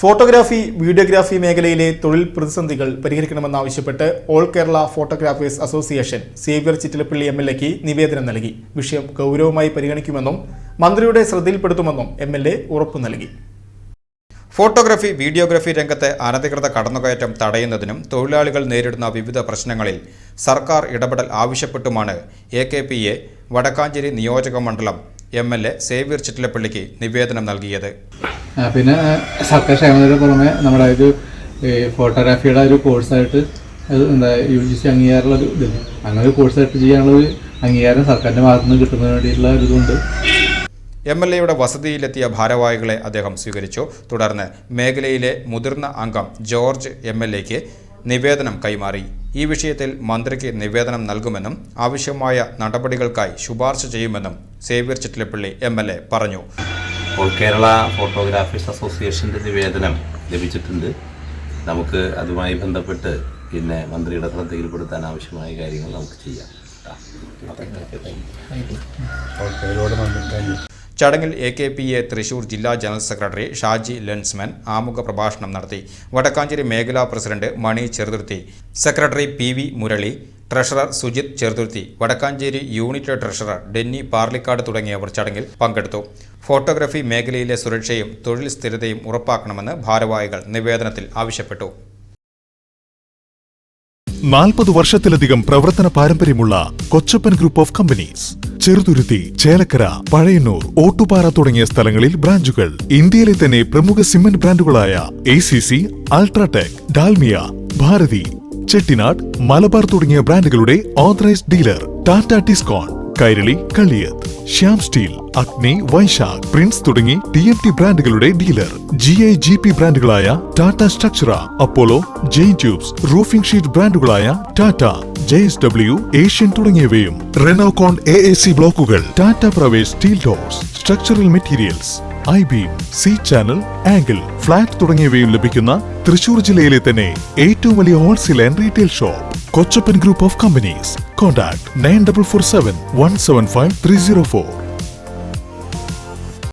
Photography videography മേഖലയിലെ തൊഴിൽ പ്രതിസന്ധികൾ പരിഹരിക്കണമെന്നാവശ്യപ്പെട്ട് all Kerala photographers association Xavier Chittilappally M L എക്ക് നിവേദനം നൽകി. വിഷയം ഗൗരവമായി പരിഗണിക്കുമെന്നും മന്ത്രിയുടെ ശ്രദ്ധയിൽപ്പെടുത്തുമെന്നും എം എൽ എ ഉറപ്പു നൽകി. ഫോട്ടോഗ്രാഫി വീഡിയോഗ്രാഫി രംഗത്തെ അനധികൃത കടന്നുകയറ്റം തടയുന്നതിനും തൊഴിലാളികൾ നേരിടുന്ന വിവിധ പ്രശ്നങ്ങളിൽ സർക്കാർ ഇടപെടൽ ആവശ്യപ്പെട്ടുമാണ് A K P A Vadakkanchery നിയോജക മണ്ഡലം എം എൽ എ സേവ്യർ ചിറ്റിലപ്പള്ളിക്ക് നിവേദനം നൽകിയത്. പിന്നെ സർക്കാർ ക്ഷേമത്തിന് പുറമെ നമ്മുടെ ഒരു ഫോട്ടോഗ്രാഫിയുടെ ഒരു കോഴ്സായിട്ട് അത് എന്താ യു ജി സി അംഗീകാരമുള്ള ഒരു ഇതുണ്ട് അങ്ങനെ ഒരു കോഴ്സായിട്ട് ചെയ്യാനുള്ള ഒരു അംഗീകാരം സർക്കാരിന്റെ ഭാഗത്തു നിന്ന് കിട്ടുന്നതിന് വേണ്ടിയിട്ടുള്ള ഒരു ഇതുണ്ട്. എം എൽ എയുടെ വസതിയിലെത്തിയ ഭാരവാഹികളെ അദ്ദേഹം സ്വീകരിച്ചു. തുടർന്ന് മേഖലയിലെ മുതിർന്ന അംഗം ജോർജ് എം എൽ എക്ക് നിവേദനം കൈമാറി. ഈ വിഷയത്തിൽ മന്ത്രിക്ക് നിവേദനം നൽകുമെന്നും ആവശ്യമായ നടപടികൾക്കായി ശുപാർശ ചെയ്യുമെന്നും സേവ്യർ ചിറ്റിലപ്പള്ളി എ പറഞ്ഞു. ഓൾ കേരള ഫോട്ടോഗ്രാഫേഴ്സ് അസോസിയേഷന്റെ നിവേദനം ലഭിച്ചിട്ടുണ്ട്. നമുക്ക് അതുമായി ബന്ധപ്പെട്ട് പിന്നെ മന്ത്രിയുടെ ശ്രദ്ധയിൽപ്പെടുത്താൻ ആവശ്യമായ കാര്യങ്ങൾ നമുക്ക് ചെയ്യാം. ചടങ്ങിൽ A K P A Thrissur ജില്ലാ ജനറൽ സെക്രട്ടറി ഷാജി ലെൻസ്മാൻ ആമുഖ പ്രഭാഷണം നടത്തി. വടക്കാഞ്ചേരി മേഖലാ president Mani Cheruthuruthy secretary P V Murali treasurer Sujith Cheruthuruthy Vadakkanchery unit treasurer Denny Parlikad തുടങ്ങിയവർ ചടങ്ങിൽ പങ്കെടുത്തു. ഫോട്ടോഗ്രാഫി മേഖലയിലെ സുരക്ഷയും തൊഴിൽ സ്ഥിരതയും ഉറപ്പാക്കണമെന്ന് ഭാരവാഹികൾ നിവേദനത്തിൽ ആവശ്യപ്പെട്ടു. നാൽപ്പത് വർഷത്തിലധികം പ്രവർത്തന പാരമ്പര്യമുള്ള Kochappan group of companies Cheruthuruthy Chelakkara Pazhayannur Ottupara തുടങ്ങിയ സ്ഥലങ്ങളിൽ ബ്രാഞ്ചുകൾ ഇന്ത്യയിലെ തന്നെ പ്രമുഖ cement ബ്രാൻഡുകളായ A C C UltraTech Dalmia Bharathi Chettinad Malabar തുടങ്ങിയ ബ്രാൻഡുകളുടെ authorised dealer Tata Tiscon Kairali Kaliyath Shyam steel Agni Vaishakh Prince തുടങ്ങി ടി എം ടി ബ്രാൻഡുകളുടെ dealer. G I G P ബ്രാൻഡുകളായ Tata Structura Apollo Jain tubes roofing sheet ബ്രാൻഡുകളായ Tata J S W Asian തുടങ്ങിയവയും റെനോകോൺ A A C ബ്ലോക്കുകൾ Tata Pravesh steel doors structural materials I beam C channel angle flat തുടങ്ങിയവയും ലഭിക്കുന്ന തൃശൂർ ജില്ലയിലെ തന്നെ ഏറ്റവും വലിയ wholesale and retail shop Kochappan group of companies contact nine double four seven one seven five three zero four